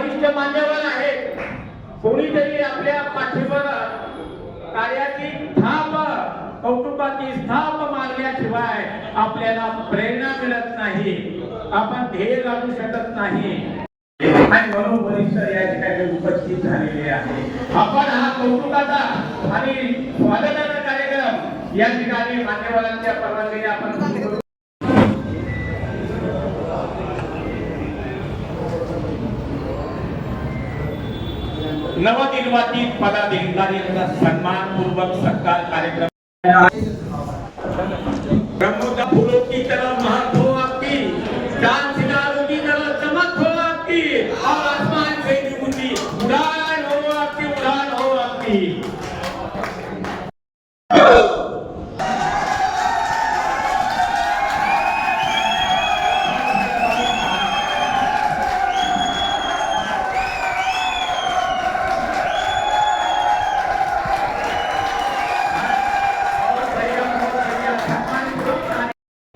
वरिष्ठ मान्यवर आहे कोणीतरी आपल्या पाठीवर कार्याची थाप कौतुकाची स्थाप मारल्याशिवाय आपल्याला प्रेरणा मिळत नाही. आपण ध्येय गाठू शकत नाही. आणि म्हणून वरिष्ठ या ठिकाणी उपस्थित झालेले आहे. आपण हा कौतुकाचा आणि स्वागताचा कार्यक्रम या ठिकाणी मान्यवरांच्या परवानगीने आपण नवनिर्वाचित पदाधिकाऱ्यांचा सन्मानपूर्वक सत्कार कार्यक्रम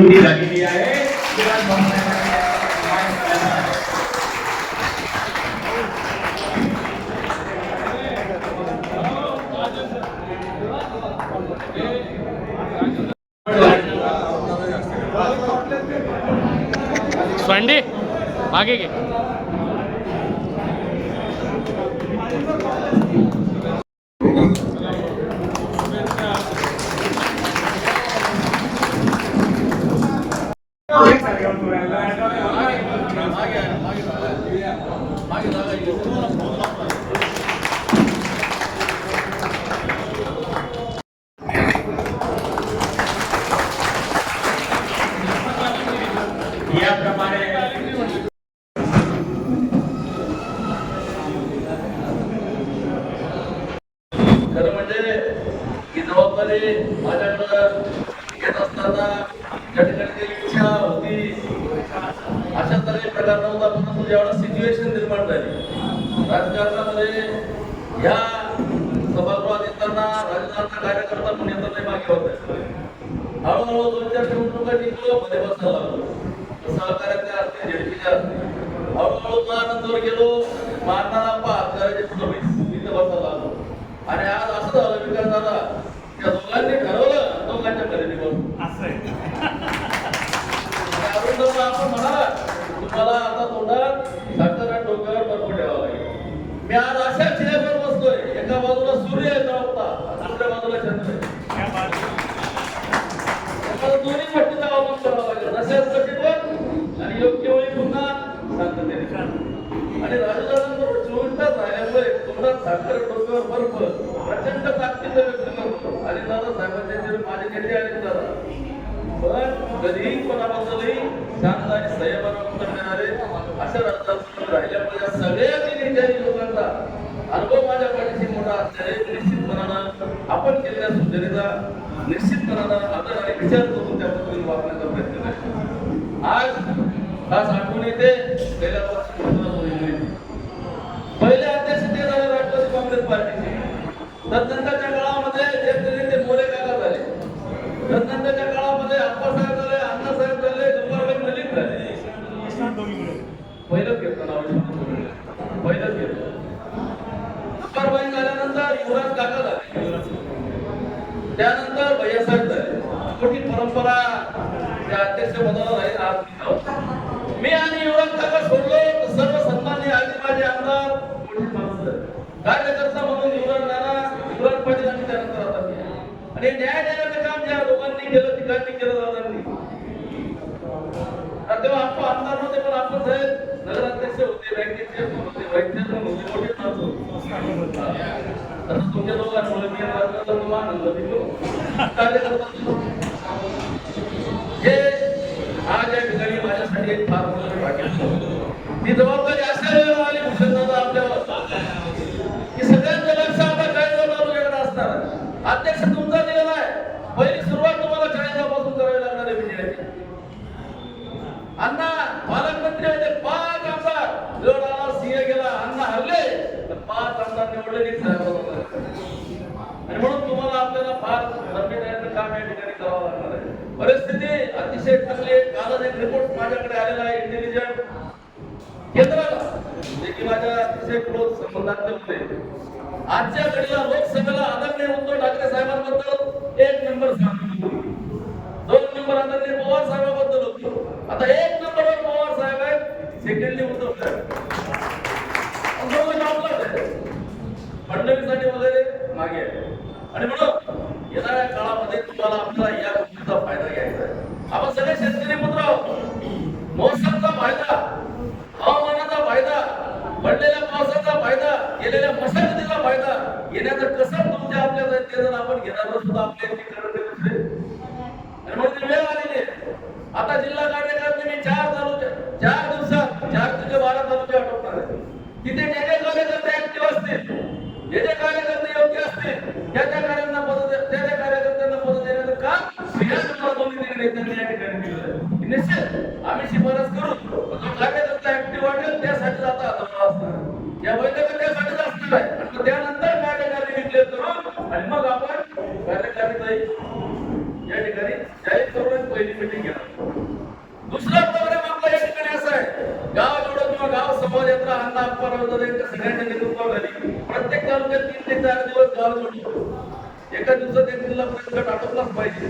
निवडी झालेली आहे. तिला स्वांडे मागे घे. खरं म्हणजे जबाबदारी अशा तऱ्हे प्रकार नव्हता ज्यावेळेस सिच्युएशन निर्माण झाली. राजकारणामध्ये ह्या सभागृहात येताना राजकारणाचा कार्यकर्ता पण येताना मागे होते हळूहळू दोन चार निवडणुका जिंकलो मध्ये बसायला लागलो. सहकार्यातल्या असतील झेडपीच्या असतील हळूहळू महानंदवर गेलो मारणारा पाच करायचे पुढे तिथे बसायला लागलो. आणि आज असं झालं विकास झाला त्या दोघांनी ठरवलं दोघांच्या खरेदीवर त्यावरून जर आपण म्हणाला तुम्हाला आता तोंडात साखर आणि डोक्यावर बर्फ ठेवावा लागेल मी आज अशा चेअरवर बसलोय एका बाजूला सूर्य आहे तळपता दुसऱ्या बाजूला चंद्र आहे मला दोन्ही गोष्टीचा अवलंब करावा लागेल नसेल कठीण आणि योग्य वेळी पुन्हा शांततेने आणि राजदारांबरोबर चोवीस तास राहिल्यामुळे तोंडात साखर डोक्यावर बर्फ प्रचंड ताकदीचं व्यक्त करतो आणि दादा साहेबांच्या माझे नेते आहेत दादा. पण कधीही कोणाबद्दलही शांत आणि संयमानं उत्तर देणारे अशा राजकारणात राहिल्यामुळे या सगळ्या नेत्याने लोकांचा अनुभव माझ्या पाठीशी मोठा असल्याने निश्चितपणानं आपण केलेल्या सूचनेचा निश्चितपणानं आदर आणि विचार करून त्या पद्धतीने वापरण्याचा प्रयत्न करतो आज खास आठवण येते गेल्या वर्षी कोरोना मोहिमेमध्ये. पहिले अध्यक्ष ते झाले राष्ट्रवादी काँग्रेस पार्टीचे. तदनंतरच्या काळामध्ये ज्येष्ठ नेते मोरे काका झाले. तदनंतरच्या काळामध्ये अप्पासाहेब झाले अण्णासाहेब झाले गंगाराम मलिक झाले. पहिलंच घेतलं नाव पहिलंच घेतलं. दुपारबाई झाल्यानंतर युवराज काका झाले. त्यानंतर भैयासाहेब झाले. मोठी परंपरा त्या अध्यक्ष पदाला राहील आज मी आणि युवराज काका सोडलो. सर्व सन्मान्य आजी माझे आमदार मोठी कार्यकर्ता म्हणून युवराज नाना युवराज पाटील आणि त्यानंतर आता मी. आणि न्याय देण्याचं काम ज्या लोकांनी केलं तिघांनी केलं दादांनी? तेव्हा आपण आमदार होते पण आपण साहेब नगराध्यक्ष होते बँकेचे होते वैद्य होते मोठे माणसं होते. आता तुमच्या दोघांमुळे मी तुम्हाला आनंद देतो हो. कार्यकर्ता हे आज या ठिकाणी माझ्यासाठी एक फार मोठं भाग्य मी जबाबदारी असेल अध्यक्ष तुमचा दिलेला आहे. पहिली सुरुवात तुम्हाला चाळीसापासून करावी लागणार आहे विजयाची. अण्णा पालकमंत्री होते पाच आमदार. जर सिंह गेला अण्णा हरले. तर पाच आमदार निवडले आणि म्हणून तुम्हाला आपल्याला फार नवीन काम या ठिकाणी करावं लागणार आहे. परिस्थिती अतिशय चांगली आहे. कालच एक रिपोर्ट माझ्याकडे आलेला आहे इंटेलिजंट केंद्राला. जे की माझ्या अतिशय क्लोज संबंधातले होते. आजच्या घडीला लोकसभेला आदरणीय उद्धव ठाकरे साहेबांबद्दल एक नंबर सांगतो. दोन नंबर आदरणीय पवार साहेबांबद्दल होती. आता एक नंबरवर पवार साहेब आहेत सेकंडली उद्धव साहेब. आणि फडणवीस आणि वगैरे मागे आणि म्हणून येणाऱ्या काळामध्ये तुम्हाला आपल्याला या गोष्टीचा फायदा घ्यायचा आहे आपण सगळे शेतकरी पुत्र आहोत मोसमचा फायदा हवामानाचा फायदा पडलेल्या पावसाचा फायदा गेलेल्या मशागतीचा फायदा येण्याचं कसं तुमच्या आपल्या ते जर आपण घेणार सुद्धा आपल्या इथे करत आहे दुसरे आणि म्हणून ती वेळ आलेली आहे आता जिल्हा कार्यकर्ते मी चार तालुके चार दिवसात चार तुझे बारा तालुके आटोपणार आहे तिथे जे जे कार्यकर्ते ऍक्टिव्ह असतील. जे जे कार्यकर्ते योग्य असतील. त्या त्या कार्यांना पद त्या त्या कार्यकर्त्यांना पद देण्याचं काम श्रीयांश मला निर्णय त्यांनी या ठिकाणी दिलेलं आहे. निश्चित आम्ही शिफारस करू. जो कार्यकर्ता ऍक्टिव्ह वाटेल त्यासाठी आता आता असणार या बैठका त्यासाठीच असणार आहे. आणि मग त्यानंतर कार्यकारी डिक्लेअर करून आणि मग आपण कार्यकारिणी या ठिकाणी जाहीर करून पहिली मीटिंग घ्या दुसरा प्रोग्राम आपला या ठिकाणी असा आहे गाव जोडो किंवा गाव समाज यात्रा अण्णा अप्पा यांच्या सगळ्यांच्या नेतृत्वाखाली प्रत्येक तालुक्यात तीन ते चार दिवस गाव जोडली एका दिवसात एक जिल्हा परिषद आटोपलाच पाहिजे.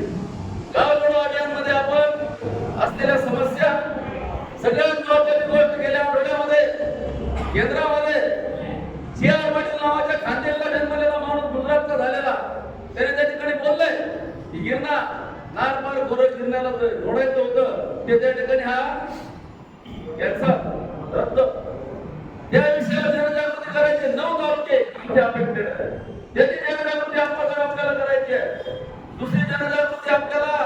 गाव जोडो अभियानमध्ये आपण असलेल्या समस्या सगळ्यात महत्वाची गोष्ट गेल्या आठवड्यामध्ये केंद्रामध्ये सी आर पाटील नावाच्या खांदेला जन्मलेला माणूस गुजरातचा झालेला त्याने त्या ठिकाणी बोललंय की गिरणा नार पार गोरख गिरण्याला जोडायचं होतं ते त्या ठिकाणी हा यांचा रद्द जनजागृती करायची नऊ तालुके आमचे अपेक्षित आहे त्याची जनजागृती आपण आपल्याला करायची आहे. दुसरी जनजागृती आपल्याला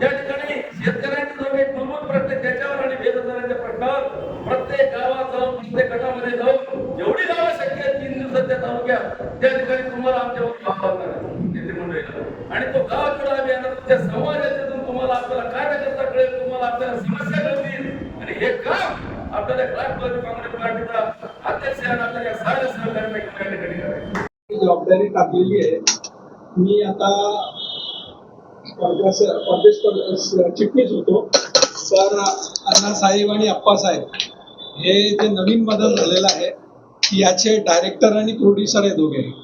त्या ठिकाणी शेतकऱ्यांचे जो काही मूलभूत प्रश्न त्याच्यावर आणि बेरोजगारांच्या प्रश्नावर प्रत्येक गावात जाऊन प्रत्येक गटामध्ये जाऊन जेवढी गावं शक्य आहेत तीन दिवसात त्या तालुक्यात त्या ठिकाणी तुम्हाला आमच्यावर आव्हान करायचं नेते मंडळीला आणि तो गाव जोडा अभियानात त्या समाजातून तुम्हाला आपल्याला कार्यकर्ता कळेल तुम्हाला आपल्याला समस्या कळतील. आणि हे काम आपल्याला काँग्रेस पार्टीचा अध्यक्ष जबाबदारी टाकलेली आहे. मी आता परदेश परदेश पर- चिटणीस होतो. तर अण्णासाहेब आणि अप्पासाहेब हे जे नवीन बदल झालेला आहे याचे डायरेक्टर आणि प्रोड्युसर आहे दोघे.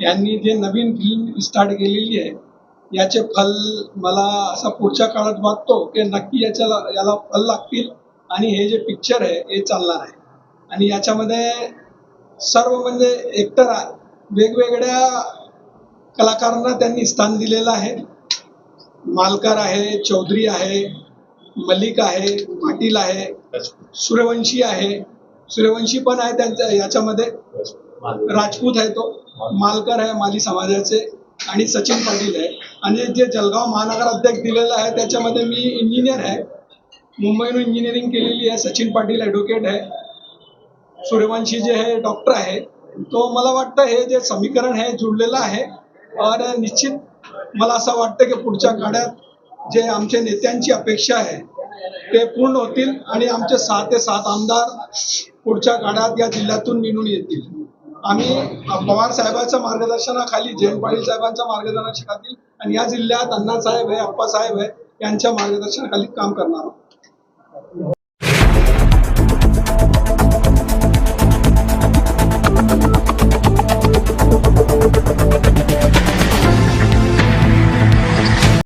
यांनी जे नवीन फिल्म स्टार्ट केलेली आहे याचे फल मला असा पुढच्या काळात वाटतो की नक्की याच्याला याला फल लागतील. आणि हे जे पिक्चर आहे हे चालणार आहे. आणि याच्यामध्ये सर्व म्हणजे एकतर वेगवेगळ्या कलाकारांना त्यांनी स्थान दिलेलं आहे. मालकर आहे चौधरी आहे मलिक आहे पाटील आहे सूर्यवंशी आहे. सूर्यवंशी पण आहे त्यांच्या याच्यामध्ये. राजपूत आहे तो. मालकर आहे माली समाजाचे. आणि सचिन पाटील आहे. आणि जे जलगाव महानगर अध्यक्ष दिलेलं आहे त्याच्यामध्ये मी इंजिनियर आहे. मुंबईनं इंजिनिअरिंग केलेली आहे सचिन पाटील ॲडव्होकेट आहे. सूर्यवंशी जे आहे डॉक्टर आहे. तो मला वाटतं हे जे समीकरण आहे जुळलेलं आहे. और निश्चित मला असं वाटतं की पुढच्या काळात जे आमच्या नेत्यांची अपेक्षा आहे ते पूर्ण होतील आणि आमचे सहा ते सात आमदार पुढच्या काळात या जिल्ह्यातून निवडून येतील. आम्ही पवार साहेबांच्या मार्गदर्शनाखाली जयंत पाटील साहेबांच्या मार्गदर्शनाखाली आणि या जिल्ह्यात अण्णासाहेब आहे अप्पासाहेब आहे यांच्या मार्गदर्शनाखाली काम करणार आहोत.